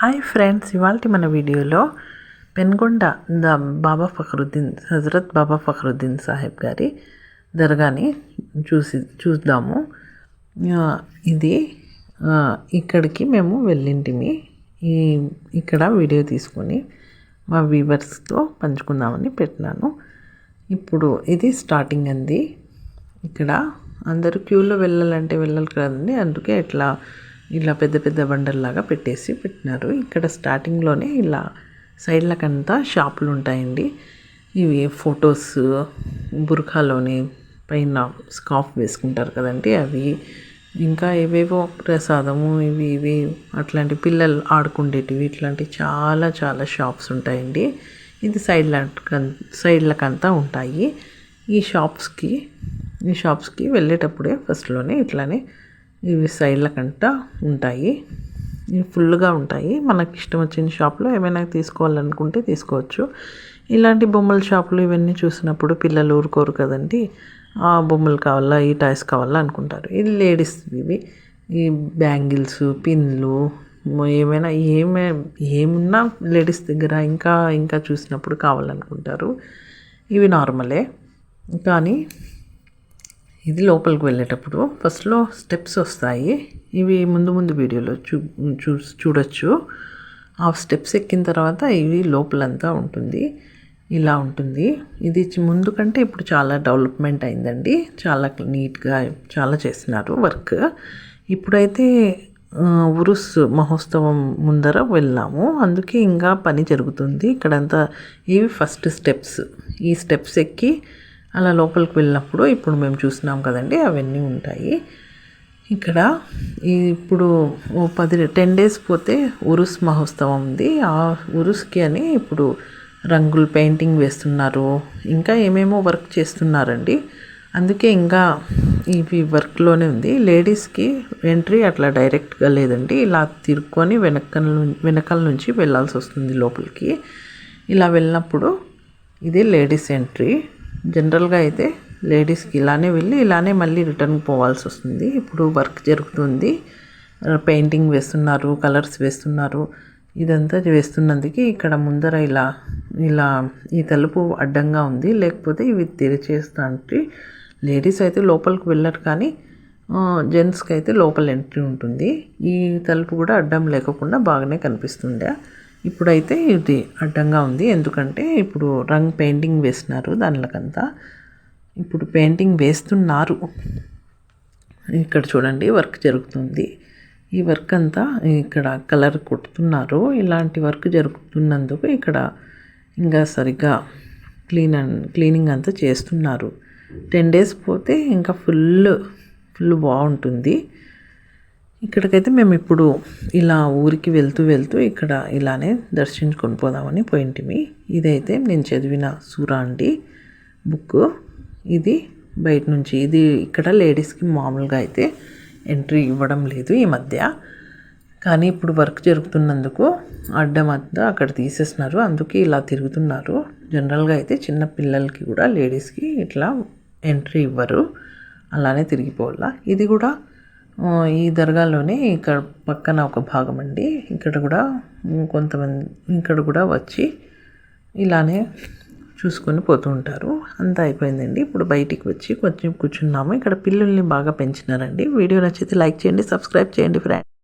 Hi friends ఇవాళ మన వీడియోలో పెన్గొండ ద బాబా ఫఖరుద్దీన్ హజరత్ బాబా ఫఖరుద్దీన్ సాహెబ్ గారి దర్గాని చూసి చూద్దాము. ఇది ఇక్కడికి మేము వెళ్ళింటిమి. ఈ ఇక్కడ వీడియో తీసుకొని మా వీవర్స్తో పంచుకుందామని పెట్టినాను. ఇప్పుడు ఇది స్టార్టింగ్ అంది. ఇక్కడ అందరూ క్యూలో వెళ్ళాలంటే వెళ్ళాలి కదండి అందుకే ఇట్లా ఇలా పెద్ద పెద్ద బండల్లాగా పెట్టేసి పెట్టినారు. ఇక్కడ స్టార్టింగ్లోనే ఇలా సైడ్లకంతా షాపులు ఉంటాయండి. ఇవి ఫొటోస్ బుర్ఖాలోని పైన స్కాఫ్ వేసుకుంటారు కదండి అవి. ఇంకా ఏవేవో ప్రసాదము ఇవి ఇవి అట్లాంటి పిల్లలు ఆడుకుండేటివి ఇట్లాంటివి చాలా చాలా షాప్స్ ఉంటాయండి. ఇది సైడ్ సైడ్లకంతా ఉంటాయి. ఈ షాప్స్కి ఈ షాప్స్కి వెళ్ళేటప్పుడే ఫస్ట్లోనే ఇట్లానే ఇవి సైడ్లకంట ఉంటాయి. ఇవి ఫుల్గా ఉంటాయి. మనకి ఇష్టం వచ్చిన షాప్లో ఏమైనా తీసుకోవాలనుకుంటే తీసుకోవచ్చు. ఇలాంటి బొమ్మల షాపులు ఇవన్నీ చూసినప్పుడు పిల్లలు ఊరుకోరు కదండి. ఆ బొమ్మలు కావాలా ఈ టాయ్స్ కావాలా అనుకుంటారు. ఇది లేడీస్ ఇవి. ఈ బ్యాంగిల్స్ పిన్లు ఏమైనా ఏమే ఏమున్నా లేడీస్ దగ్గర ఇంకా ఇంకా చూసినప్పుడు కావాలనుకుంటారు. ఇవి నార్మలే కానీ ఇది లోపలికి వెళ్ళేటప్పుడు ఫస్ట్లో స్టెప్స్ వస్తాయి. ఇవి ముందు ముందు వీడియోలో చూ చూ చూడొచ్చు. ఆ స్టెప్స్ ఎక్కిన తర్వాత ఇవి లోపలంతా ఉంటుంది. ఇలా ఉంటుంది. ఇది ముందు కంటే ఇప్పుడు చాలా డెవలప్మెంట్ అయిందండి. చాలా నీట్గా చాలా చేస్తున్నారు వర్క్. ఇప్పుడైతే ఉరుస్ మహోత్సవం ముందర వెళ్ళాము. అందుకే ఇంకా పని జరుగుతుంది. ఇక్కడంతా ఇవి ఫస్ట్ స్టెప్స్. ఈ స్టెప్స్ ఎక్కి అలా లోపలికి వెళ్ళినప్పుడు ఇప్పుడు మేము చూసినాం కదండి అవన్నీ ఉంటాయి. ఇక్కడ ఇప్పుడు ఓ పది టెన్ డేస్ పోతే ఉరుస్ మహోత్సవం ఉంది. ఆ ఉరుస్కి అని ఇప్పుడు రంగులు పెయింటింగ్ వేస్తున్నారు. ఇంకా ఏమేమో వర్క్ చేస్తున్నారండి. అందుకే ఇంకా ఇవి వర్క్లోనే ఉంది. లేడీస్కి ఎంట్రీ అట్లా డైరెక్ట్గా లేదండి. ఇలా తిరుక్కొని వెనక వెనకాల నుంచి వెళ్ళాల్సి వస్తుంది లోపలికి. ఇలా వెళ్ళినప్పుడు ఇది లేడీస్ ఎంట్రీ. జనరల్గా అయితే లేడీస్కి ఇలానే వెళ్ళి ఇలానే మళ్ళీ రిటర్న్ పోవాల్సి వస్తుంది. ఇప్పుడు వర్క్ జరుగుతుంది. పెయింటింగ్ వేస్తున్నారు కలర్స్ వేస్తున్నారు. ఇదంతా వేస్తున్నందుకు ఇక్కడ ముందర ఇలా ఇలా ఈ తలుపు అడ్డంగా ఉంది. లేకపోతే ఇవి తెరిచేస్తానికి లేడీస్ అయితే లోపలికి వెళ్ళరు కానీ జెంట్స్కి అయితే లోపల ఎంట్రీ ఉంటుంది. ఈ తలుపు కూడా అడ్డం లేకుండా బాగానే కనిపిస్తుండే. ఇప్పుడైతే ఇది అడ్డంగా ఉంది. ఎందుకంటే ఇప్పుడు రంగ్ పెయింటింగ్ వేస్తున్నారు దానిలకంతా. ఇప్పుడు పెయింటింగ్ వేస్తున్నారు. ఇక్కడ చూడండి వర్క్ జరుగుతుంది. ఈ వర్క్ అంతా ఇక్కడ కలర్ కొడుతున్నారు. ఇలాంటి వర్క్ జరుగుతున్నందుకు ఇక్కడ ఇంకా సరిగ్గా క్లీన్ క్లీనింగ్ అంతా చేస్తున్నారు. టెన్ డేస్ పోతే ఇంకా ఫుల్ ఫుల్ బాగుంటుంది. ఇక్కడికైతే మేము ఇప్పుడు ఇలా ఊరికి వెళ్తూ వెళ్తూ ఇక్కడ ఇలానే దర్శించుకొని పోదామని పోయింటిమి. ఇదైతే నేను చదివిన సూరా అండి బుక్. ఇది బయట నుంచి ఇది ఇక్కడ లేడీస్కి మామూలుగా అయితే ఎంట్రీ ఇవ్వడం లేదు ఈ మధ్య. కానీ ఇప్పుడు వర్క్ జరుగుతున్నందుకు అడ్డం అంతా అక్కడ తీసేస్తున్నారు. అందుకే ఇలా తిరుగుతున్నారు. జనరల్గా అయితే చిన్న పిల్లలకి కూడా లేడీస్కి ఇట్లా ఎంట్రీ ఇవ్వరు. అలానే తిరిగిపోవాల. ఇది కూడా ఈ దర్గాలోనే ఇక్కడ పక్కన ఒక భాగం అండి. ఇక్కడ కూడా కొంతమంది ఇక్కడ కూడా వచ్చి ఇలానే చూసుకొని పోతూ ఉంటారు. అంతా అయిపోయిందండి. ఇప్పుడు బయటికి వచ్చి కొంచెం కూర్చున్నాము. ఇక్కడ పిల్లల్ని బాగా పెంచినారండి. వీడియో నచ్చితే లైక్ చేయండి సబ్స్క్రైబ్ చేయండి ఫ్రెండ్